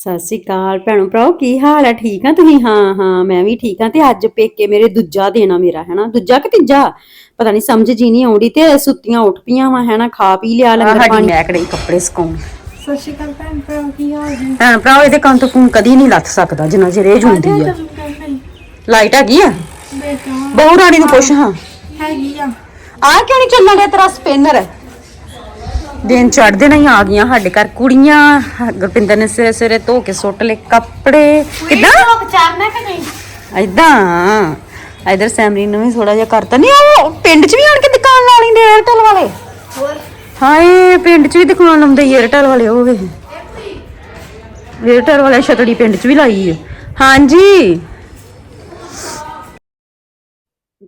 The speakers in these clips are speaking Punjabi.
ਸਤਿ ਸ਼੍ਰੀ ਅਕਾਲ ਭੈਣੋ ਭਰਾਓ ਕੀ ਹਾਲ ਹੈ? ਠੀਕ ਆ ਤੁਸੀਂ? ਹਾਂ ਹਾਂ ਮੈਂ ਵੀ ਠੀਕ ਆ ਤੇ ਅੱਜ ਪੇਕੇ ਮੇਰੇ ਦੂਜਾ ਦੇਣਾ ਮੇਰਾ ਹੈਨਾ ਦੂਜਾ ਕਿ ਤੀਜਾ? ਪਤਾ ਨਹੀਂ ਸਮਝ ਜੀ ਨਹੀਂ ਆਉਂਦੀ ਤੇ ਸੁੱਤੀਆਂ ਉੱਠ ਪਈਆਂ ਵਾ ਹੈਨਾ ਖਾ ਪੀ ਲਿਆ ਲੰਗਰ ਸਾਡੀ ਪਾਣੀ। ਮੈਂ ਕਿਹੜੇ ਕੱਪੜੇ ਸੁਕਾਉਣ। ਸਤਿ ਸ਼੍ਰੀ ਅਕਾਲ ਭੈਣ ਭਰਾ ਕੀ ਹਾਲ ਜੀ ਭੈਣ ਭਰਾ ਇਹਦੇ ਕੰਨ ਤੋਂ ਫੋਨ ਕਦੀ ਨਹੀਂ ਲੱਥ ਸਕਦਾ ਜਿੰਨਾ ਚਿਰ ਇਹ ਜੁੰਦੀ ਆ ਲਾਈਟ ਹੈਗੀ ਆ? ਬੇਟਾ। ਬਹੁ ਰਾਣੀ ਨੂੰ ਪੁੱਛ ਹਾਂ। ਹੈਗੀ ਆ। ਆ ਕਿਉਂ ਨਹੀਂ ਚੱਲਣ ਡਿਆ ਤੇਰਾ ਸਪਿਨਰ? ਦਿਨ ਚੜ੍ਹਦੇ ਨਹੀਂ ਆ ਗਈਆਂ ਸਾਡੇ ਘਰ ਕੁੜੀਆਂ। ਗੁਰਪਿੰਦਰ ਨੇ ਸਵੇਰੇ ਸਵੇਰੇ ਧੋ ਕੇ ਸੁੱਟ ਲਏ ਕੱਪੜੇ। ਕਿਦਾਂ? ਚਾਰਨਾ ਕਿ ਨਹੀਂ? ਇਦਾਂ ਇਧਰ ਸੈਮਰੀ ਨੂੰ ਵੀ ਥੋੜਾ ਜਿਹਾ ਕਰਤਾ। ਨਹੀਂ ਉਹ ਪਿੰਡ 'ਚ ਵੀ ਆਣ ਕੇ ਦੁਕਾਨ ਲਾ ਲੈਂਦੇ ਏਅਰਟੈਲ ਵਾਲੇ। ਹਾਏ ਪਿੰਡ 'ਚ ਵੀ ਦੁਕਾਨ ਲਾਉਂਦੇ ਏਅਰਟੈਲ ਵਾਲੇ ਉਹ ਏਅਰਟੈਲ ਵਾਲੇ ਛਤੜੀ ਪਿੰਡ 'ਚ ਵੀ ਲਾਈ ਹੈ ਹਾਂਜੀ।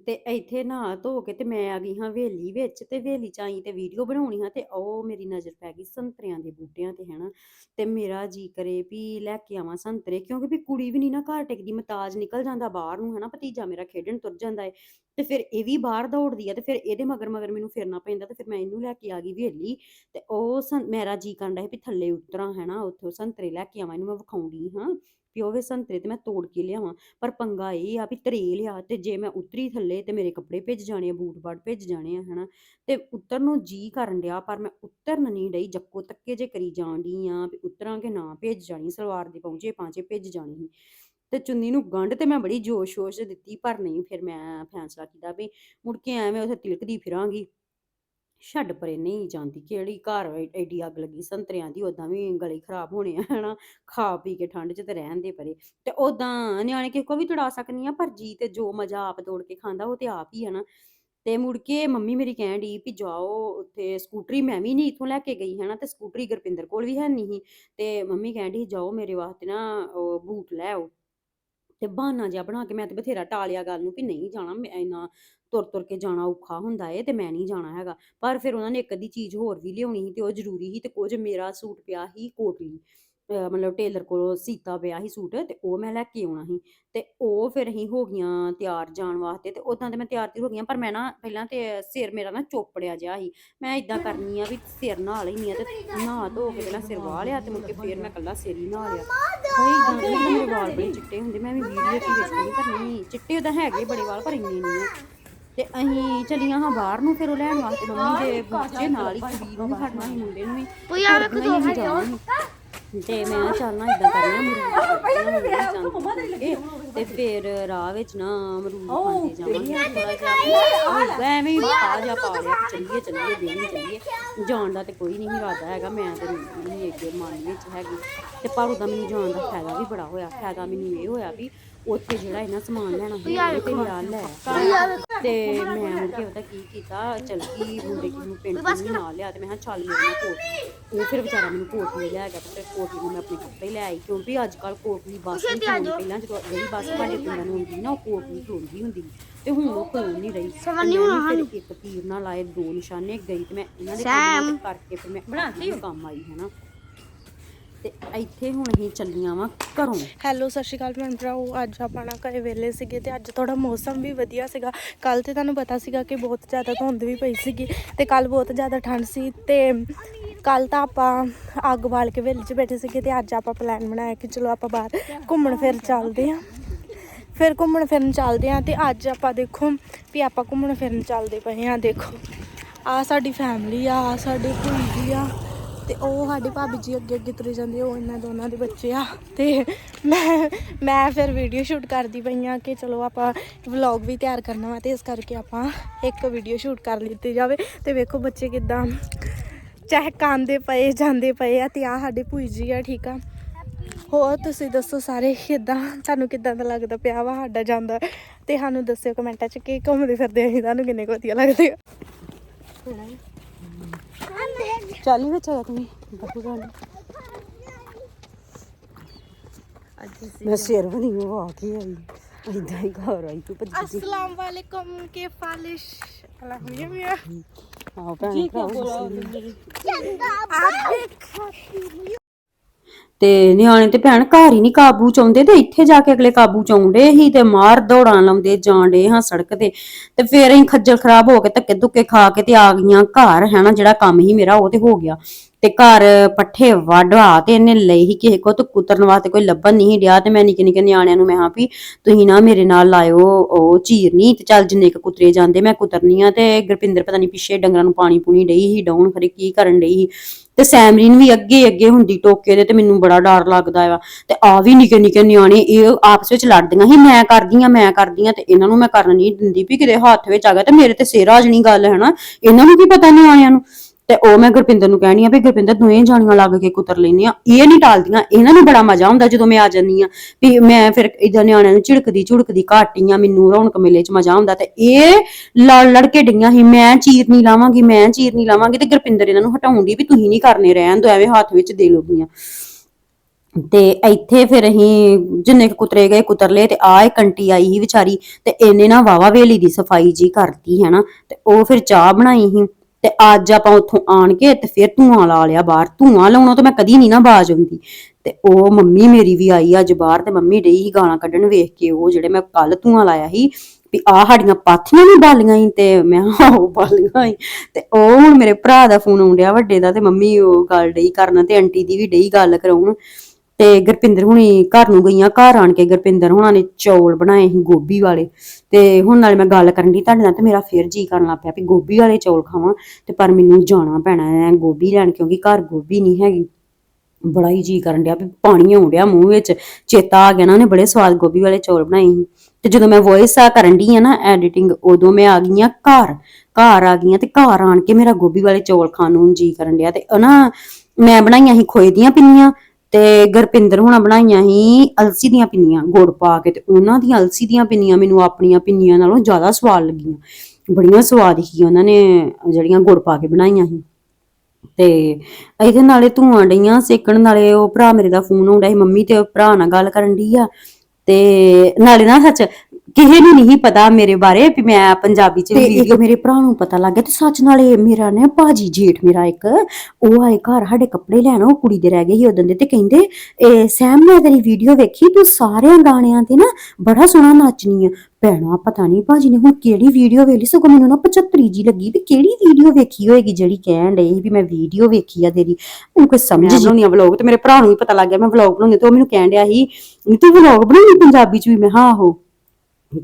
ਤੇ ਇੱਥੇ ਨਹਾ ਧੋ ਕੇ ਤੇ ਮੈਂ ਆ ਗਈ ਹਾਂ ਵੇਲੀ ਵਿੱਚ ਤੇ ਵੇਲੀ ਚ ਆਈ ਤੇ ਵੀਡੀਓ ਬਣਾਉਣੀ ਹਾਂ ਤੇ ਉਹ ਮੇਰੀ ਨਜ਼ਰ ਪੈ ਗਈ ਸੰਤਰਿਆਂ ਦੇ ਬੂਟਿਆਂ ਤੇ, ਹੈਨਾ? ਤੇ ਮੇਰਾ ਜੀ ਕਰੇ ਵੀ ਲੈ ਕੇ ਆਵਾਂ ਸੰਤਰੇ, ਕਿਉਂਕਿ ਵੀ ਕੁੜੀ ਵੀ ਨਹੀਂ ਨਾ ਘਰ ਟਿਕਦੀ, ਮਤਾਜ ਨਿਕਲ ਜਾਂਦਾ ਬਾਹਰ ਨੂੰ, ਹੈਨਾ? ਭਤੀਜਾ ਮੇਰਾ ਖੇਡਣ ਤੁਰ ਜਾਂਦਾ ਏ, ਤੇ ਫਿਰ ਇਹ ਵੀ ਬਾਹਰ ਦੌੜਦੀ ਆ ਤੇ ਫਿਰ ਇਹਦੇ ਮਗਰ ਮਗਰ ਮੈਨੂੰ ਫਿਰਨਾ ਪੈਂਦਾ ਤੇ ਫਿਰ ਮੈਂ ਇਹਨੂੰ ਲੈ ਕੇ ਆ ਗਈ ਵੇਲੀ ਤੇ ਉਹ ਸੰ- ਮੇਰਾ ਜੀ ਕਰਨ ਹੈ ਵੀ ਥੱਲੇ ਉਤਰਾਂ, ਹੈਨਾ? ਉੱਥੋਂ ਸੰਤਰੇ ਲੈ ਕੇ ਆਵਾਂ, ਇਹਨੂੰ ਮੈਂ ਵਿਖਾਉਂਦੀ ਹਾਂ। ਵੀ ਸੰਤਰੇ ਤੇ ਮੈਂ ਤੋੜ ਕੇ ਲਿਆਵਾਂ। ਪਰ ਪੰਗਾ ਇਹ ਆ ਵੀ ਤਰੇ ਲਿਆ ਤੇ ਜੇ ਮੈਂ ਉਤਰੀ ਥੱਲੇ ਤੇ ਮੇਰੇ ਕੱਪੜੇ ਭਿੱਜ ਜਾਣੇ ਆ, ਬੂਟ ਬਾਟ ਭਿੱਜ ਜਾਣੇ ਆ, ਹਨਾ, ਤੇ ਉਤਰ ਨੂੰ ਜੀ ਕਰਨ ਡਿਆ, ਪਰ ਮੈਂ ਉਤਰਨ ਨਹੀਂ ਡਈ। ਜੱਕੋ ਤੱਕੇ ਜੇ ਕਰੀ ਜਾਣ ਡਈ ਆ ਵੀ ਉਤਰਾਂ ਕਿ ਨਾ ਭਿੱਜ ਜਾਣੀ, ਸਲਵਾਰ ਦੇ ਪਹੁੰਚੇ ਪਾਂਚੇ ਭਿੱਜ ਜਾਣੀ ਸੀ। ਤੇ ਚੁੰਨੀ ਨੂੰ ਗੰਢ ਤੇ ਮੈਂ ਬੜੀ ਜੋਸ਼-ਸ਼ੋਸ਼ ਦਿੱਤੀ, ਪਰ ਨਹੀਂ, ਫਿਰ ਮੈਂ ਫੈਸਲਾ ਕੀਤਾ ਵੀ ਮੁੜ ਕੇ ਐਵੇਂ ਉੱਥੇ ਤਿਲਕਦੀ ਫਿਰਾਂਗੀ। ਛੱਡ ਪਰੇ ਨਹੀਂ ਜਾਂਦੀ, ਕਿਹੜੀ ਘਰ ਐਡੀ ਅੱਗ ਲੱਗੀ, ਸੰਤਰਿਆਂ ਦੀ ਉਦਾਂ ਵੀ ਗਲੇ ਖਰਾਬ ਹੋਣੇ ਆ, ਹਨਾ, ਖਾ ਪੀ ਕੇ ਠੰਡ 'ਚ ਤੇ ਰਹਿਣ ਦੇ ਪਰੇ। ਤੇ ਉਦਾਂ ਨਿਆਣੇ ਕਿਸੇ ਕੋ ਵੀ ਤੁੜਾ ਸਕਨੀ ਆ ਪਰ ਜੀ ਤੇ ਜੋ ਮਜ਼ਾ ਆਪ ਤੋੜ ਕੇ ਖਾਂਦਾ, ਉਹ ਤੇ ਆਪ ਹੀ ਆ ਤੇ ਮੁੜ ਕੇ ਮੰਮੀ ਮੇਰੀ ਕਹਿਣ ਡਈ ਵੀ ਜਾਓ ਉੱਥੇ ਸਕੂਟਰੀ, ਮੈਂ ਵੀ ਨਹੀਂ ਇਥੋਂ ਲੈ ਕੇ ਗਈ ਹੈ ਤੇ ਸਕੂਟਰੀ ਗੁਰਪਿੰਦਰ ਕੋਲ ਵੀ ਹੈ ਨਹੀਂ ਸੀ। ਤੇ ਮੰਮੀ ਕਹਿਣ ਡਈ ਜਾਓ ਮੇਰੇ ਵਾਸਤੇ ਨਾ ਉਹ ਬੂਟ ਲੈ ਆਓ। ਤੇ ਬਹਾਨਾ ਜਿਹਾ ਬਣਾ ਕੇ ਮੈਂ ਤੇ ਬਥੇਰਾ ਟਾਲਿਆ ਗੱਲ ਨੂੰ ਵੀ ਨਹੀਂ ਜਾਣਾ, ਮੈਂ ਇੰਨਾ ਤੁਰ ਤੁਰ ਕੇ ਜਾਣਾ ਔਖਾ ਹੁੰਦਾ ਏ ਤੇ ਮੈਂ ਨਹੀਂ ਜਾਣਾ ਹੈਗਾ। ਪਰ ਫਿਰ ਉਹਨਾਂ ਨੇ ਇੱਕ ਅੱਧੀ ਚੀਜ਼ ਹੋਰ ਵੀ ਲਿਆਉਣੀ ਸੀ ਤੇ ਉਹ ਜ਼ਰੂਰੀ ਸੀ ਤੇ ਕੁਝ ਮੇਰਾ ਸੂਟ ਪਿਆ ਸੀ ਕੋਟਲੀ ਮਤਲਬ ਟੇਲਰ ਕੋਲੋਂ ਸੀਤਾ ਪਿਆ ਸੀ ਸੂਟ ਤੇ ਉਹ ਮੈਂ ਲੈ ਕੇ ਆਉਣਾ ਸੀ ਤੇ ਉਹ ਫਿਰ ਅਸੀਂ ਹੋ ਗਈਆਂ ਤਿਆਰ ਜਾਣ ਵਾਸਤੇ ਤੇ ਉਦਾਂ ਤੇ ਮੈਂ ਤਿਆਰ ਤਿਰ ਹੋ ਗਈਆਂ ਪਰ ਮੈਂ ਨਾ ਪਹਿਲਾਂ ਤੇ ਸਿਰ ਮੇਰਾ ਨਾ ਚੋਪੜਿਆ ਜਿਹਾ ਸੀ। ਮੈਂ ਇਦਾਂ ਕਰਨੀ ਆ ਵੀ ਸਿਰ ਨਹਾ ਲੈਣੀ ਆ ਤੇ ਨਹਾ ਧੋ ਕੇ ਪਹਿਲਾਂ ਸਿਰ ਵਾਹ ਲਿਆ ਤੇ ਮੁੜ ਕੇ ਫੇਰ ਮੈਂ ਕੱਲਾ ਸਿਰ ਹੀ ਨਹਾ ਲਿਆ। ਕੋਈ ਇਦਾਂ ਨਹੀਂ ਮੇਰੇ ਵਾਲ ਬੜੇ ਚਿੱਟੇ ਹੁੰਦੇ, ਮੈਂ ਵੀ ਵੀਡੀਓ 'ਚ ਵੇਖਣੀ ਪਰ ਨਹੀਂ, ਚਿੱਟੇ ਉਹਦਾ ਹੈਗੇ ਬੜੇ ਵਾਲ ਪਰ ਇੰਨੇ ਨਹੀਂ ਆ। ਤੇ ਅਸੀਂ ਚਲੀਆਂ ਹਾਂ ਬਾਹਰ ਨੂੰ ਫਿਰ ਉਹ ਲੈਣ ਵਾਸਤੇ ਮੰਮੀ ਦੇ ਬੱਚੇ ਨਾਲ ਹੀ ਕੁੜੀ ਨੂੰ ਖੜਨਾ ਸੀ ਮੁੰਡੇ ਨੂੰ ਵੀ ਕੋਈ ਆ ਵੇਖ ਦੋ ਹੀ। ਤੇ ਮੈਂ ਕਿਹਾ ਚੱਲ ਨਾ ਇਦਾਂ ਕਰਨਾ ਅਮਰੂਦ ਤੇ ਫਿਰ ਰਾਹ ਵਿੱਚ ਨਾ ਅਮਰੂਦ ਖਾਂਦੇ ਜਾਵਾਂਗੇ। ਐਵੇਂ ਹੀ ਆ ਜਾ ਪਾ ਲਿਆ ਚੱਲੀਏ ਚੱਲੀਏ ਦੇਣੀ ਚੱਲੀਏ। ਜਾਣ ਦਾ ਤੇ ਕੋਈ ਨਹੀਂ ਇਰਾਦਾ ਹੈਗਾ ਮੈਂ ਤੇ ਨਹੀਂ ਅੱਗੇ ਮਨ ਵਿੱਚ ਹੈਗੀ। ਤੇ ਪਰ ਉਹਦਾ ਮੈਨੂੰ ਜਾਣ ਦਾ ਫਾਇਦਾ ਵੀ ਬੜਾ ਹੋਇਆ। ਫਾਇਦਾ ਮੈਨੂੰ ਇਹ ਹੋਇਆ ਵੀ ਉੱਥੇ ਜਿਹੜਾ ਇਹਨਾਂ ਸਮਾਨ ਲੈਣਾ ਸੀ ਉਹ ਤੇ ਯਾਰ ਲੈ। ਤੇ ਮੈਂ ਮੁੜ ਕੇ ਉਹਦਾ ਕੀ ਕੀਤਾ ਚਲ ਗਈ ਮੁੰਡੇ ਨੂੰ ਪਿੰਡ ਨੂੰ ਨਾਲ ਲਿਆ ਤੇ ਮੈਂ ਕਿਹਾ ਚੱਲ ਮੇਰੇ ਉਹ ਫਿਰ ਵਿਚਾਰਾ ਮੈਨੂੰ ਕੋਟ ਨਹੀਂ ਲਿਆ ਗਿਆ ਤੇ ਫਿਰ ਕੋਟ ਨੂੰ ਮੈਂ ਆਪਣੇ ਕੱਪੜੇ ਲੈ ਆਈ ਕਿਉਂਕਿ ਅੱਜ ਕੱਲ ਕੋਟ ਦੀ ਬੱਸ ਨਹੀਂ ਪਹਿਲਾਂ ਜਦੋਂ ਜਿਹੜੀ ਬੱਸ ਸਾਡੇ ਪਿੰਡਾਂ ਨੂੰ ਹੁੰਦੀ ਨਾ ਉਹ ਕੋਟ ਨਹੀਂ ਖਲੋਂਦੀ ਹੁੰਦੀ ਤੇ ਹੁਣ ਉਹ ਖਲੋਂ ਨਹੀਂ ਰਹੀ। ਮੈਂ ਵੀ ਫਿਰ ਇੱਕ ਤੀਰ ਨਾਲ ਲਾਏ ਦੋ ਨਿਸ਼ਾਨੇ ਗਈ ਤੇ ਮੈਂ ਇਹਨਾਂ ਦੇ ਕੰਮ ਕਰਕੇ ਫਿਰ ਮੈਂ ਬਣਾਤੀ ਕੰਮ ਆਈ ਹੈ ਨਾ ਤੇ ਇੱਥੇ ਹੁਣ ਅਸੀਂ ਚੱਲੀਆਂ ਵਾਂ ਘਰੋਂ। ਹੈਲੋ ਸਤਿ ਸ਼੍ਰੀ ਅਕਾਲ ਭੈਣ ਭਰਾਓ ਅੱਜ ਆਪਾਂ ਨਾ ਘਰੇ ਵਿਹਲੇ ਸੀਗੇ ਤੇ ਅੱਜ ਥੋੜਾ ਮੌਸਮ ਵੀ ਵਧੀਆ ਸੀਗਾ। ਕੱਲ ਤੇ ਤੁਹਾਨੂੰ ਪਤਾ ਸੀਗਾ ਕਿ ਬਹੁਤ ਜ਼ਿਆਦਾ ਧੁੰਦ ਵੀ ਪਈ ਸੀਗੀ ਤੇ ਕੱਲ ਬਹੁਤ ਜ਼ਿਆਦਾ ਠੰਡ ਸੀ ਤੇ ਕੱਲ ਤਾਂ ਆਪਾਂ ਅੱਗ ਬਾਲ ਕੇ ਵਿਹਲੇ 'ਚ ਬੈਠੇ ਸੀਗੇ ਤੇ ਅੱਜ ਆਪਾਂ ਪਲਾਨ ਬਣਾਇਆ ਕਿ ਚਲੋ ਆਪਾਂ ਬਾਹਰ ਘੁੰਮਣ ਫਿਰ ਚੱਲਦੇ ਹਾਂ। ਫਿਰ ਘੁੰਮਣ ਫਿਰਨ ਚੱਲਦੇ ਹਾਂ ਤੇ ਅੱਜ ਆਪਾਂ ਦੇਖੋ ਵੀ ਆਪਾਂ ਘੁੰਮਣ ਫਿਰਨ ਚੱਲਦੇ ਪਏ ਹਾਂ, ਦੇਖੋ। ਆ ਸਾਡੀ ਫੈਮਿਲੀ ਆ, ਆਹ ਸਾਡੇ ਭੂਈ ਜੀ ਆ ਤੇ ਉਹ ਸਾਡੇ ਭਾਬੀ ਜੀ ਅੱਗੇ ਅੱਗੇ ਤੁਰੇ ਜਾਂਦੇ ਉਹ ਇਹਨਾਂ ਦੋਨਾਂ ਦੇ ਬੱਚੇ ਆ। ਤੇ ਮੈਂ ਮੈਂ ਫਿਰ ਵੀਡੀਓ ਸ਼ੂਟ ਕਰਦੀ ਪਈ ਆ ਕਿ ਚਲੋ ਆਪਾਂ ਵਲੌਗ ਵੀ ਤਿਆਰ ਕਰਨਾ ਵਾ ਤੇ ਇਸ ਕਰਕੇ ਆਪਾਂ ਇੱਕ ਵੀਡੀਓ ਸ਼ੂਟ ਕਰ ਲਿੱਤੀ ਜਾਵੇ। ਤੇ ਵੇਖੋ ਬੱਚੇ ਕਿਦਾਂ ਚਹਿਕ ਆਂਦੇ ਪਏ, ਜਾਂਦੇ ਪਏ ਆ ਤੇ ਆ ਸਾਡੇ ਭੂਈ ਆ, ਠੀਕ ਆ। ਹੋਰ ਤੁਸੀਂ ਦੱਸੋ ਸਾਰੇ, ਕਿਦਾਂ? ਤੁਹਾਨੂੰ ਕਿਦਾਂ ਦਾ ਲੱਗਦਾ ਪਿਆ ਵਾ ਸਾਡਾ ਜਾਂਦਾ? ਤੇ ਸਾਨੂੰ ਦੱਸਿਓ ਕਮੈਂਟਾਂ 'ਚ ਕਿ ਘੁੰਮਦੇ ਫਿਰਦੇ ਅਸੀਂ ਤੁਹਾਨੂੰ ਕਿੰਨੇ ਕੁ ਲੱਗਦੇ ਆ। ਚਾਲੀ ਵਿੱਚ ਆ ਤੁਸੀਂ ਬੱਬੂ ਗਾਣ ਮੈਂ ਸਿਰ ਵੀ ਨਹੀਂ ਆ ਕੇ ਆਈ। ਇਦਾਂ ਹੀ ਘਰ ਆਈ ਤੂੰ ਅਸਲਾਮ ਵਾਲੇਕਮ, ਕੇ ਫਾਲਿਸ਼? ਅਲਹਮਦੁਲਿਲਾ ਆਹ ਭੈਣ ਭਰਾ। ਤੇ ਨਿਆਣੇ ਤੇ ਭੈਣ ਘਰ ਹੀ ਨਹੀਂ ਕਾਬੂ ਚ ਆਉਂਦੇ ਤੇ ਇੱਥੇ ਜਾ ਕੇ ਅਗਲੇ ਕਾਬੂ ਚ ਆਉਂਦੇ ਹੀ ਤੇ ਮਾਰ ਦੌੜਾਂ ਲਾਉਂਦੇ ਜਾਂਦੇ ਹਾਂ ਸੜਕ ਤੇ। ਤੇ ਫੇਰ ਅਸੀਂ ਖੱਜਲ ਖਰਾਬ ਹੋ ਕੇ ਧੱਕੇ ਧੁੱਕੇ ਖਾ ਕੇ ਤੇ ਆ ਗਈਆਂ ਘਰ ਹੈ ਨਾ ਜਿਹੜਾ ਕੰਮ ਹੀ ਮੇਰਾ ਉਹ ਤੇ ਹੋ ਗਿਆ। ਤੇ ਘਰ ਪੱਠੇ ਵਢਵਾ ਤੇ ਇਹਨੇ ਲਈ ਹੀ ਕਿਸੇ ਕੋ ਤੇ ਕੁਤਰਨ ਵਾਸਤੇ ਕੋਈ ਲੱਭਣ ਨਹੀਂ ਡਿਆ ਤੇ ਮੈਂ ਨਿੱਕੇ ਨਿੱਕੇ ਨਿਆਣਿਆਂ ਨੂੰ ਮੈਂ ਹਾਂ ਵੀ ਤੁਸੀਂ ਨਾ ਮੇਰੇ ਨਾਲ ਲਾਇਓ, ਉਹ ਚੀਰਨੀ ਤੇ ਚੱਲ ਜਿੰਨੇ ਕੁ ਕੁਤਰੇ ਜਾਂਦੇ ਮੈਂ ਕੁਤਰਨੀ ਆ ਤੇ ਗੁਰਪਿੰਦਰ ਪਤਾ ਨਹੀਂ ਪਿੱਛੇ ਡੰਗਰਾਂ ਨੂੰ ਪਾਣੀ ਪੂਣੀ ਡਈ ਸੀ, ਡਾਉਣ ਖਰੇ ਕੀ ਕਰਨ ਡਈ ਸੀ। ਤੇ ਸੈਮਰੀਨ ਵੀ ਅੱਗੇ ਅੱਗੇ ਹੁੰਦੀ ਟੋਕੇ ਦੇ ਤੇ ਮੈਨੂੰ ਬੜਾ ਡਰ ਲੱਗਦਾ ਆ। ਤੇ ਆ ਵੀ ਨਿੱਕੇ ਨਿੱਕੇ ਨਿਆਣੇ ਇਹ ਆਪਸ ਵਿੱਚ ਲੜਦੀਆਂ ਸੀ, ਮੈਂ ਕਰਦੀ ਆ, ਮੈਂ ਕਰਦੀ ਆ ਤੇ ਇਹਨਾਂ ਨੂੰ ਮੈਂ ਕਰਨ ਨਹੀਂ ਦਿੰਦੀ ਵੀ ਕਿਤੇ ਹੱਥ ਵਿੱਚ ਆ ਗਿਆ ਤੇ ਮੇਰੇ ਤੇ ਸਿਰ ਆ ਜਣੀ ਗੱਲ ਹੈ ਨਾ ਇਹਨਾਂ ਨੂੰ ਕੀ ਪਤਾ ਨਿਆਣਿਆਂ ਨੂੰ? ਤੇ ਉਹ ਮੈਂ ਗੁਰਪਿੰਦਰ ਨੂੰ ਕਹਿਣੀ ਆ ਵੀ ਗੁਰਪਿੰਦਰ ਦੋਵੇਂ ਜਾਣੀਆਂ ਲੱਗ ਕੇ ਕੁਤਰ ਲੈਂਦੀਆਂ ਇਹ ਨਹੀਂ ਟਾਲਦੀਆਂ, ਇਹਨਾਂ ਨੂੰ ਬੜਾ ਮਜ਼ਾ ਆਉਂਦਾ ਜਦੋਂ ਮੈਂ ਆ ਜਾਂਦੀ ਆ ਵੀ ਮੈਂ ਫਿਰ ਇਦਾਂ ਨਿਆਣਿਆਂ ਨੂੰ ਝਿੜਕਦੀ ਝੁੜਕਦੀ ਘਾਟੀਆਂ ਮੈਨੂੰ ਰੌਣਕ ਮੇਲੇ 'ਚ ਮਜ਼ਾ ਆਉਂਦਾ ਤੇ ਇਹ ਲੜ ਲੜ ਕੇ ਡਈਆਂ ਸੀ, ਮੈਂ ਚੀਰ ਨਹੀਂ ਲਾਵਾਂਗੀ, ਮੈਂ ਚੀਰ ਨਹੀਂ ਲਾਵਾਂਗੀ ਤੇ ਗੁਰਪਿੰਦਰ ਇਹਨਾਂ ਨੂੰ ਹਟਾਉਂਦੀ ਵੀ ਤੁਸੀਂ ਨਹੀਂ ਕਰਨੇ ਰਹਿਣ ਦੋ, ਐਵੇਂ ਹੱਥ ਵਿੱਚ ਦੇ ਲੋਗੀਆਂ ਤੇ ਇੱਥੇ ਫਿਰ ਅਸੀਂ ਜਿੰਨੇ ਕੁ ਕੁਤਰੇ ਗਏ, ਕੁਤਰ ਲਏ ਤੇ ਆ ਇੱਕ ਆਂਟੀ ਆਈ ਸੀ ਵਿਚਾਰੀ ਤੇ ਇਹਨੇ ਨਾ ਵਾਵਾ ਵੇਲੀ ਦੀ ਸਫ਼ਾਈ ਜੀ ਕਰਤੀ, ਹੈ ਨਾ? ਤੇ ਉਹ ਫਿਰ ਚਾਹ ਬਣਾਈ ਸੀ। ਤੇ ਅੱਜ ਆਪਾਂ ਉੱਥੋਂ ਆਣ ਕੇ ਤੇ ਫਿਰ ਧੂਆਂ ਲਾ ਲਿਆ ਬਾਹਰ। ਧੂਆਂ ਲਾਉਣੋਂ ਤਾਂ ਮੈਂ ਕਦੀ ਨਹੀਂ ਨਾ ਬਾਜ ਆਉਂਦੀ ਤੇ ਉਹ ਮੰਮੀ ਮੇਰੀ ਵੀ ਆਈ ਅੱਜ ਬਾਹਰ ਤੇ ਮੰਮੀ ਡਈ ਸੀ ਗਾਲਾਂ ਕੱਢਣ ਵੇਖ ਕੇ ਉਹ ਜਿਹੜੇ ਮੈਂ ਕੱਲ ਧੂਆਂ ਲਾਇਆ ਸੀ ਵੀ ਆ ਸਾਡੀਆਂ ਪਾਥੀਆਂ ਵੀ ਬਾਲੀਆਂ ਸੀ ਤੇ ਮੈਂ ਕਿਹਾ, ਆਹੋ, ਬਾਲੀਆਂ ਸੀ। ਤੇ ਉਹ ਹੁਣ ਮੇਰੇ ਭਰਾ ਦਾ ਫੋਨ ਆਉਂਦਿਆ ਵੱਡੇ ਦਾ ਤੇ ਮੰਮੀ ਉਹ ਗੱਲ ਡਈ ਕਰਨ ਤੇ ਆਂਟੀ ਦੀ ਵੀ ਡਈ ਗੱਲ ਕਰਾਉਣ। ਤੇ ਗੁਰਪਿੰਦਰ ਹੁਣੀ ਘਰ ਨੂੰ ਗਈਆਂ, ਘਰ ਆਣ ਕੇ ਗੁਰਪਿੰਦਰ ਹੁਣਾਂ ਨੇ ਚੌਲ ਬਣਾਏ ਸੀ ਗੋਭੀ ਵਾਲੇ। ਤੇ ਹੁਣ ਨਾਲ ਮੈਂ ਗੱਲ ਕਰਨ ਦੀ ਤੁਹਾਡੇ ਨਾਲ ਤੇ ਮੇਰਾ ਫੇਰ ਜੀ ਕਰਨ ਲੱਗ ਪਿਆ ਵੀ ਗੋਭੀ ਵਾਲੇ ਚੌਲ ਖਾਵਾਂ ਤੇ ਪਰ ਮੈਨੂੰ ਜਾਣਾ ਪੈਣਾ ਹੈ ਗੋਭੀ ਲੈਣ ਕਿਉਂਕਿ ਘਰ ਗੋਭੀ ਨਹੀਂ ਹੈਗੀ। ਬੜਾ ਹੀ ਜੀ ਕਰਨ ਡਿਆ ਵੀ ਪਾਣੀ ਆਉਣ ਡਿਆ ਮੂੰਹ ਵਿੱਚ, ਚੇਤਾ ਆ ਗਿਆ ਨਾ ਉਹਨੇ ਬੜੇ ਸਵਾਦ ਗੋਭੀ ਵਾਲੇ ਚੌਲ ਬਣਾਏ ਸੀ। ਤੇ ਜਦੋਂ ਮੈਂ ਵੌਇਸ ਆ ਕਰਨ ਦੀ ਆ ਨਾ ਐਡੀਟਿੰਗ ਉਦੋਂ ਮੈਂ ਆ ਗਈ ਆ ਘਰ ਘਰ ਆ ਗਈ ਆ ਤੇ ਘਰ ਆਣ ਕੇ ਮੇਰਾ ਗੋਭੀ ਵਾਲੇ ਚੌਲ ਖਾਣ ਨੂੰ ਜੀ ਕਰਨ ਡਿਆ ਤੇ ਉਹ ਨਾ ਮੈਂ ਬਣਾਈਆਂ ਸੀ ਖੋਏ ਦੀਆਂ ਪਿੰਨੀਆਂ ਤੇ ਗੁਰਪਿੰਦਰ ਹੁਣਾਂ ਬਣਾਈਆਂ ਸੀ ਅਲਸੀ ਦੀਆਂ ਪਿੰਨੀਆਂ, ਗੁੜ ਪਾ ਕੇ ਤੇ ਉਹਨਾਂ ਦੀਆਂ ਅਲਸੀ ਦੀਆਂ ਪਿੰਨੀਆਂ ਮੈਨੂੰ ਆਪਣੀਆਂ ਪਿੰਨੀਆਂ ਨਾਲੋਂ ਜ਼ਿਆਦਾ ਸਵਾਦ ਲੱਗੀਆਂ। ਬੜੀਆਂ ਸਵਾਦ ਸੀ ਉਹਨਾਂ ਨੇ ਜਿਹੜੀਆਂ ਗੁੜ ਪਾ ਕੇ ਬਣਾਈਆਂ ਸੀ। ਤੇ ਇਹਦੇ ਨਾਲੇ ਧੂਆਂ ਡਈਆਂ, ਸੇਕਣ ਨਾਲੇ ਉਹ ਭਰਾ ਮੇਰੇ ਦਾ ਫੋਨ ਆਉਂਦਾ ਸੀ, ਮੰਮੀ ਤੇ ਭਰਾ ਨਾਲ ਗੱਲ ਕਰਨ ਡਈ ਆ। ਤੇ ਨਾਲੇ ਨਾ ਸੱਚ ਕਿਸੇ ਨੂੰ ਨਹੀਂ ਪਤਾ ਮੇਰੇ ਬਾਰੇ ਵੀ ਮੈਂ ਪੰਜਾਬੀ ਚ ਵੀਡੀਓ ਮੇਰੇ ਭਰਾ ਨੂੰ ਪਤਾ ਲੱਗ ਗਿਆ ਤੇ ਸੱਚ ਨਾਲੇ ਮੇਰਾ ਨੇ ਭਾਜੀ ਜੇਠ ਮੇਰਾ ਇੱਕ ਉਹ ਆਏ ਘਰ ਸਾਡੇ ਕੱਪੜੇ ਲੈਣ ਉਹ ਕੁੜੀ ਦੇ ਰਹਿ ਗਏ ਸੀ ਉਦੋਂ ਦੇ ਤੇ ਕਹਿੰਦੇ ਇਹ ਸੈਮ ਮੈਂ ਤੇਰੀ ਵੀਡੀਓ ਵੇਖੀ ਤੂੰ ਸਾਰਿਆਂ ਗਾਣਿਆਂ ਤੇ ਨਾ ਬੜਾ ਸੋਹਣਾ ਨੱਚਣੀ ਆ। ਭੈਣਾ ਪਤਾ ਨਹੀਂ ਭਾਜੀ ਨੇ ਹੁਣ ਕਿਹੜੀ ਵੀਡੀਓ ਵੇਲੀ ਸਗੋਂ ਮੈਨੂੰ ਨਾ 75 ਜੀ ਲੱਗੀ ਵੀ ਕਿਹੜੀ ਵੀਡੀਓ ਵੇਖੀ ਹੋਏਗੀ ਜਿਹੜੀ ਕਹਿਣ ਡਈ ਵੀ ਮੈਂ ਵੀਡੀਓ ਵੇਖੀ ਆ ਤੇਰੀ। ਮੈਨੂੰ ਕੋਈ ਸਮਝ ਨਹੀਂ ਆਉਂਦੀ ਵਲੌਗ ਤੇ ਮੇਰੇ ਭਰਾ ਨੂੰ ਵੀ ਪਤਾ ਲੱਗ ਗਿਆ ਮੈਂ ਵਲੌਗ ਬਣਾਉਂਦੀ ਤੇ ਉਹ ਮੈਨੂੰ ਕਹਿਣ ਡਿਆ ਸੀ ਵੀ ਤੂੰ ਵਲੌਗ ਬਣਾਉਣੀ ਪੰਜਾਬੀ ਚ ਵੀ? ਮੈਂ ਹਾਂ ਆਹੋ।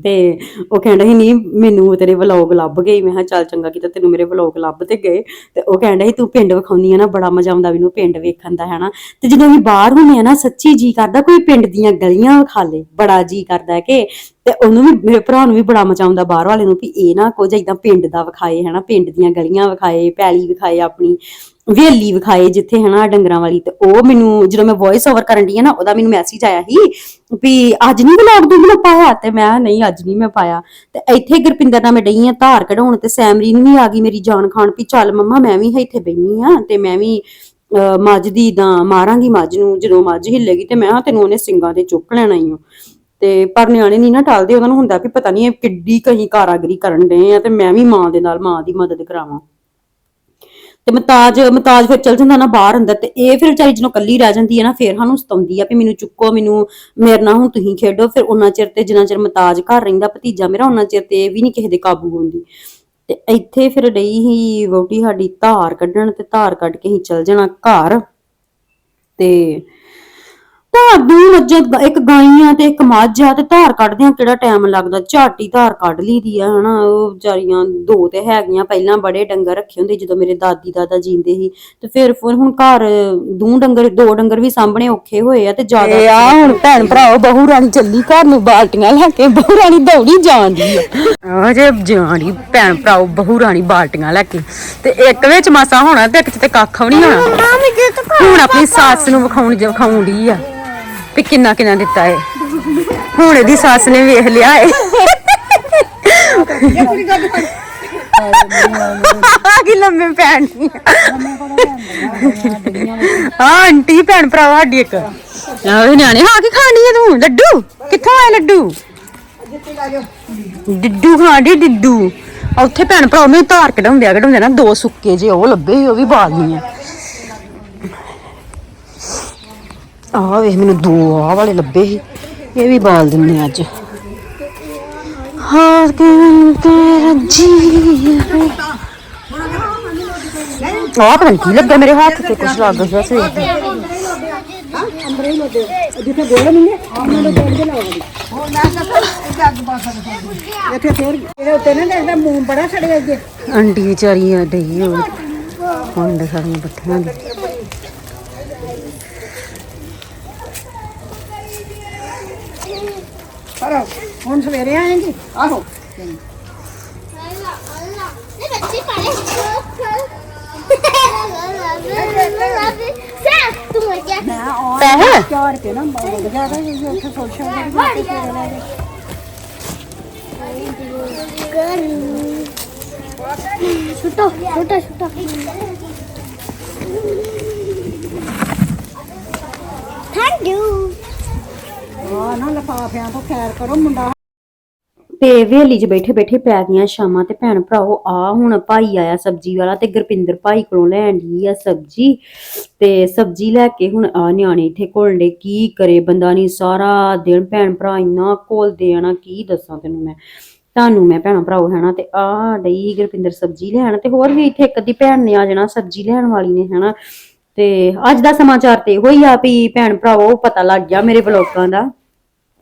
ਤੇ ਉਹ ਕਹਿੰਦਾ ਸੀ, ਨਹੀਂ, ਮੈਨੂੰ ਤੇਰੇ ਵਲੌਗ ਲੱਭ ਗਏ। ਮੈਂ ਕਿਹਾ, ਚੱਲ ਚੰਗਾ ਕੀਤਾ, ਤੈਨੂੰ ਮੇਰੇ ਵਲੌਗ ਲੱਭ ਤੇ ਗਏ। ਤੇ ਉਹ ਕਹਿੰਦਾ ਸੀ, ਤੂੰ ਪਿੰਡ ਵਿਖਾਉਂਦੀ ਆ ਨਾ, ਬੜਾ ਮਜ਼ਾ ਆਉਂਦਾ ਮੈਨੂੰ ਪਿੰਡ ਵੇਖਣ ਦਾ, ਹੈਨਾ? ਤੇ ਜਦੋਂ ਅਸੀਂ ਬਾਹਰ ਹੁੰਦੇ ਆ ਨਾ, ਸੱਚੀ ਜੀ ਕਰਦਾ, ਕੋਈ ਪਿੰਡ ਦੀਆਂ ਗਲੀਆਂ ਵਿਖਾ ਲੇ ਬੜਾ ਜੀ ਕਰਦਾ ਹੈ ਕਿ ਤੇ ਉਹਨੂੰ ਵੀ ਮੇਰੇ ਭਰਾ ਨੂੰ ਵੀ ਬੜਾ ਮਜ਼ਾ ਆਉਂਦਾ ਬਾਹਰ ਵਾਲੇ ਨੂੰ ਵੀ ਇਹ ਨਾ ਕੁਝ ਏਦਾਂ ਪਿੰਡ ਦਾ ਵਿਖਾਏ ਹੈਨਾ ਪਿੰਡ ਦੀਆਂ ਗਲੀਆਂ ਵਿਖਾਏ ਪੈਲੀ ਵਿਖਾਏ ਆਪਣੀ ਵੇਲੀ ਵਿਖਾਏ ਜਿੱਥੇ ਹਨਾ ਡੰਗਰਾਂ ਵਾਲੀ ਤੇ ਉਹ ਮੈਨੂੰ ਜਦੋਂ ਮੈਂ ਵੌਇਸ ਓਵਰ ਕਰਨ ਦੀ ਆ ਨਾ ਉਹਦਾ ਮੈਨੂੰ ਮੈਸੇਜ ਆਇਆ ਸੀ ਵੀ ਅੱਜ ਨਹੀਂ ਵਲੌਗ ਤੂੰ ਬਣਾ ਪਾਇਆ? ਤੇ ਮੈਂ ਕਿਹਾ, ਨਹੀਂ ਅੱਜ ਨਹੀਂ ਮੈਂ ਪਾਇਆ। ਤੇ ਇੱਥੇ ਗੁਰਪਿੰਦਰ ਨਾਲ ਮੈਂ ਡਈ ਆ ਧਾਰ ਕਢਾਉਣ ਤੇ ਸੈਮਰੀਨ ਵੀ ਆ ਗਈ ਮੇਰੀ ਜਾਨ ਖਾਣ ਵੀ ਚੱਲ ਮੰਮਾ ਮੈਂ ਵੀ ਇੱਥੇ ਬੈਣੀ ਆ ਤੇ ਮੈਂ ਵੀ ਅਹ, ਮੱਝ ਦੀ ਦਾ ਮਾਰਾਂਗੀ ਮੱਝ ਨੂੰ ਜਦੋਂ ਮੱਝ ਹਿੱਲੇਗੀ ਤੇ ਮੈਂ ਤੈਨੂੰ ਉਹਨੇ ਸਿੰਗਾਂ ਤੇ ਚੁੱਕ ਲੈਣਾ ਈ ਓ। ਤੇ ਪਰ ਨਿਆਣੇ ਨਹੀਂ ਨਾ ਟਾਲਦੇ, ਉਹਨਾਂ ਨੂੰ ਹੁੰਦਾ ਵੀ ਪਤਾ ਨਹੀਂ ਇਹ ਕਿੱਡੀ ਕਹੀਂ ਕਾਰਾਗਰੀ ਕਰਨ ਡਏ ਆ ਤੇ ਮੈਂ ਵੀ ਮਾਂ ਦੇ ਨਾਲ, ਮਾਂ ਦੀ ਮਦਦ ਕਰਾਵਾਂ। ਤੇ ਮਤਾਜ ਮਤਾਜ ਫਿਰ ਚਲ ਜਾਂਦਾ ਨਾ ਬਾਹਰ ਅੰਦਰ ਤੇ ਇਹ ਫਿਰ ਵਿਚਾਰੀ ਜਦੋਂ ਕੱਲੀ ਰਹਿ ਜਾਂਦੀ ਹੈ ਨਾ, ਫਿਰ ਸਾਨੂੰ ਸਤਾਉਂਦੀ ਆ ਵੀ ਮੈਨੂੰ ਚੁੱਕੋ, ਮੈਨੂੰ, ਮੇਰੇ ਨਾਲ ਹੁਣ ਤੁਸੀਂ ਖੇਡੋ, ਫਿਰ ਉਹਨਾਂ ਚਿਰ ਤੇ ਜਿੰਨਾ ਚਿਰ ਮਤਾਜ ਘਰ ਰਹਿੰਦਾ, ਭਤੀਜਾ ਮੇਰਾ, ਉਹਨਾਂ ਚਿਰ ਤੇ ਇਹ ਵੀ ਨਹੀਂ ਕਿਸੇ ਦੇ ਕਾਬੂ ਆਉਂਦੀ ਤੇ ਇੱਥੇ ਫਿਰ ਡਈ ਹੀ ਵੋਟੀ ਸਾਡੀ ਧਾਰ ਕੱਢਣ ਤੇ ਧਾਰ ਕੱਢ ਕੇ ਹੀ ਚਲ ਜਾਣਾ ਘਰ ਤੇ ਧਾਰ ਦੋ ਮੱਝਾਂ ਇੱਕ ਗਾਈਆਂ ਤੇ ਇੱਕ ਮੱਝ ਆ ਤੇ ਧਾਰ ਕੱਢਦਿਆਂ ਕਿਹੜਾ ਟਾਈਮ ਲੱਗਦਾ? ਝਾਟੀ ਧਾਰ ਕੱਢ ਲਈਦੀ ਆ ਹਨਾ ਉਹ ਵਿਚਾਰੀਆਂ ਦੋ ਤੇ ਹੈਗੀਆਂ ਪਹਿਲਾਂ ਬੜੇ ਡੰਗਰ ਰੱਖੇ ਹੁੰਦੇ ਜਦੋਂ ਮੇਰੇ ਦਾਦੀ ਦਾਦਾ ਜੀਂਦੇ ਸੀ। ਤੇ ਫਿਰ ਫਿਰ ਹੁਣ ਘਰ ਦੋ ਡੰਗਰ ਦੋ ਡੰਗਰ ਵੀ ਸਾਹਮਣੇ ਔਖੇ ਹੋਏ ਆ ਤੇ ਜ਼ਿਆਦਾ ਆ ਹੁਣ ਭੈਣ ਭਰਾਓ ਬਹੂ ਰਾਣੀ ਚੱਲੀ ਘਰ ਨੂੰ ਬਾਲਟੀਆਂ ਲੈ ਕੇ ਬਹੂ ਰਾਣੀ ਦੌੜੀ ਜਾਂਦੀ ਆ। ਆ ਜੇ ਜਾਣੀ ਭੈਣ ਭਰਾਓ ਬਹੂ ਰਾਣੀ ਬਾਲਟੀਆਂ ਲੈ ਕੇ। ਤੇ ਇੱਕ ਵਿੱਚ ਮਾਸਾ ਹੋਣਾ ਤੇ ਇੱਕ ਤੇ ਕੱਖ ਵੀ ਨਹੀਂ ਹੋਣਾ। ਹੁਣ ਆਪਣੀ ਸੱਸ ਨੂੰ ਵਿਖਾਉਣ ਵਿਖਾਉਂਦੀ ਆ। ਵੀ ਕਿੰਨਾ ਕਿੰਨਾ ਦਿੱਤਾ ਏ। ਹੁਣ ਇਹਦੀ ਸੱਸ ਨੇ ਵੇਖ ਲਿਆ ਏ। ਆ ਕੀ ਲੰਮੇ ਪੈਣ ਆ ਆਂਟੀ, ਭੈਣ ਭਰਾ ਸਾਡੀ ਇੱਕ। ਆਹ ਨਿਆਣੇ। ਹਾਂ, ਕੀ ਖਾਣੀ ਹੈ ਤੂੰ? ਲੱਡੂ? ਕਿੱਥੋਂ ਆਏ ਲੱਡੂ? ਡਿੱਡੂ ਖਾਂਦੀ, ਡਿੱਡੂ। ਆ ਉੱਥੇ ਭੈਣ ਭਰਾ ਮੈਨੂੰ ਧਾਰ ਕਢਾਉਂਦੇ ਆ ਕਢਾਉਂਦੇ ਨਾ, ਦੋ ਸੁੱਕੇ ਜੇ, ਉਹ ਲੱਭੇ ਉਹ ਵੀ ਬਾਲਨੀ ਆ। ਆਹ ਵੇਖ, ਮੈਨੂੰ ਦੋ ਆਹ ਵਾਲੇ ਲੱਭੇ ਸੀ। ਇਹ ਵੀ ਬਾਲ ਦਿੰਨੇ ਅੱਜ। ਹਾਂ ਕਿ ਤੇਰਾ ਜੀ ਆਹ ਪਤਾ ਕੀ ਲੱਗਾ ਮੇਰੇ ਹੱਥ ਤੇ, ਕੁਛ ਲੱਗ ਗਿਆ ਸਵੇਰ ਦਾ ਜਿੱਥੇ ਗੋਲ ਨਹੀਂ ਹੈ ਉਹਨਾਂ ਦੇ ਕੋਲ ਦੇ ਲਾਉਂਦੇ ਇੱਥੇ ਫੇਰ ਇਹਦੇ ਉੱਤੇ ਨਾ ਦੇਖਦਾ ਮੂੰਹ ਬੜਾ ਸੜਿਆ ਜੇ ਅੰਡੀ ਵਿਚਾਰੀ ਆ, ਡਈ ਹੋ ਹੁੰਡ ਸਾਰੀਆਂ ਬੱਠੀਆਂ ਦੀ। ਪਰ ਹੁਣ ਸਵੇਰੇ ਆਏਗੀ ਆਹੋ ਬੱਚੇ ਚਾਰ ਕੇ ਨਾ ਬਹੁਤ ਜ਼ਿਆਦਾ ਜੀ। ਉੱਥੇ ਸੋਚਿਆ ਮਰ ਗਿਆ ਛੁੱਟੋ ਛੁੱਟੋ ਛੁੱਟੋ ਥੈਂਕ ਯੂ ਆ ਨਾ ਲਫਾਫਿਆਂ ਤੋਂ ਖੈਰ ਕਰੋ, ਮੁੰਡਾ ਤੇ ਹਵੇਲੀ 'ਚ ਬੈਠੇ ਬੈਠੇ ਪੈ ਗਈਆਂ ਸ਼ਾਮਾਂ ਤੇ ਭੈਣ ਭਰਾਓ, ਆ ਹੁਣ ਭਾਈ ਆਇਆ ਸਬਜ਼ੀ ਵਾਲਾ ਤੇ ਗੁਰਪਿੰਦਰ ਭਾਈ ਕੋਲੋਂ ਲੈਣ ਦੀ ਆ ਸਬਜ਼ੀ ਤੇ ਸਬਜ਼ੀ ਲੈ ਕੇ ਹੁਣ ਆ ਨਿਆਣੇ ਇੱਥੇ ਘੋਲਦੇ, ਕੀ ਕਰੇ ਬੰਦਾ ਨਹੀਂ ਸਾਰਾ ਦਿਨ ਭੈਣ ਭਰਾ ਇੰਨਾ ਘੋਲਦੇ ਆ ਨਾ, ਕੀ ਦੱਸਾਂ ਤੈਨੂੰ ਮੈਂ। ਤੁਹਾਨੂੰ ਮੈਂ ਭੈਣਾਂ ਭਰਾਓ ਹੈਨਾ, ਤੇ ਆ ਡਈ ਗੁਰਪਿੰਦਰ ਸਬਜ਼ੀ ਲੈਣ ਤੇ ਹੋਰ ਵੀ ਇੱਥੇ ਇੱਕ ਅੱਧੀ ਭੈਣ ਨੇ ਆ ਜਾਣਾ, ਸਬਜ਼ੀ ਲੈਣ ਵਾਲੀ ਨੇ ਹੈਨਾ। ਤੇ ਅੱਜ ਦਾ ਸਮਾਚਾਰ ਤੇ ਇਹੋ ਹੀ ਆ ਵੀ ਭੈਣ ਭਰਾਵੋ ਪਤਾ ਲੱਗ ਗਿਆ ਮੇਰੇ ਵਲੋਗਾਂ ਦਾ।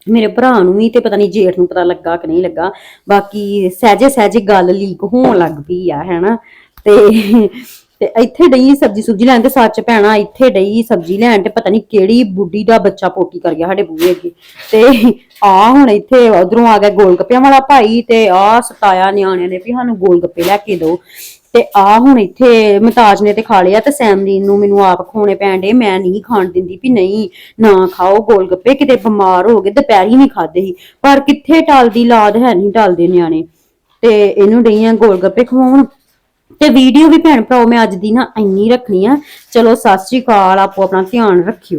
ਮੇਰੇ ਭਰਾ ਨੂੰ ਵੀ ਤੇ ਪਤਾ ਨਹੀਂ ਜੇਠ ਨੂੰ ਪਤਾ ਲੱਗਾ ਕਿ ਨਹੀਂ ਲੱਗਾ। ਬਾਕੀ ਸਹਿਜੇ ਸਹਿਜੇ ਗੱਲ ਲੀਕ ਹੋਣ ਲੱਗ ਪਈ ਆ, ਹੈਨਾ? ਤੇ ਤੇ ਇੱਥੇ ਡਈ ਸਬਜੀ ਸੁਬਜੀ ਲੈਣ ਤੇ ਸੱਚ ਭੈਣਾ, ਇੱਥੇ ਡਈ ਸਬਜੀ ਲੈਣ ਤੇ ਪਤਾ ਨਹੀਂ ਕਿਹੜੀ ਬੁੱਢੀ ਦਾ ਬੱਚਾ ਪੋਟੀ ਕਰ ਗਿਆ ਸਾਡੇ ਬੂਹੇ ਅੱਗੇ। ਤੇ ਆ ਹੁਣ ਇੱਥੇ ਉਧਰੋਂ ਆ ਗਿਆ ਗੋਲ ਗੱਪਿਆਂ ਵਾਲਾ ਭਾਈ ਤੇ ਆ ਸਤਾਇਆ ਨਿਆਣਿਆਂ ਨੇ ਵੀ ਸਾਨੂੰ ਗੋਲ ਗੱਪੇ ਲੈ ਕੇ ਦਿਓ ਤੇ ਆ ਹੁਣ ਇੱਥੇ ਮਤਾਜ ਨੇ ਤੇ ਖਾ ਲਿਆ ਤੇ ਸੈਮਰੀਨ ਨੂੰ ਮੈਨੂੰ ਆਪ ਖਾਣੇ ਪੈਣ ਡੇ ਮੈਂ ਨਹੀਂ ਖਾਣ ਦਿੰਦੀ ਵੀ ਨਹੀਂ, ਨਾ ਖਾਓ, ਗੋਲ ਗੱਪੇ ਕਿਤੇ ਬਿਮਾਰ ਹੋ ਗਏ, ਦੁਪਹਿਰੀ ਨਹੀਂ ਖਾਦੇ ਸੀ। ਪਰ ਕਿੱਥੇ ਟਾਲਦੀ ਲਾਦ ਹੈ ਨਹੀਂ ਟਾਲਦੇ ਨਿਆਣੇ। ਤੇ ਇਹਨੂੰ ਡਈਆਂ ਗੋਲ ਗੱਪੇ ਖਵਾਉਣ। ਤੇ ਵੀਡੀਓ ਵੀ ਭੈਣ ਭਰਾਓ ਮੈਂ ਅੱਜ ਦੀ ਨਾ ਇੰਨੀ ਰੱਖਣੀ ਆ। ਚਲੋ ਸਤਿ ਸ਼੍ਰੀ ਅਕਾਲ, ਆਪੋ ਆਪਣਾ ਧਿਆਨ ਰੱਖਿਓ।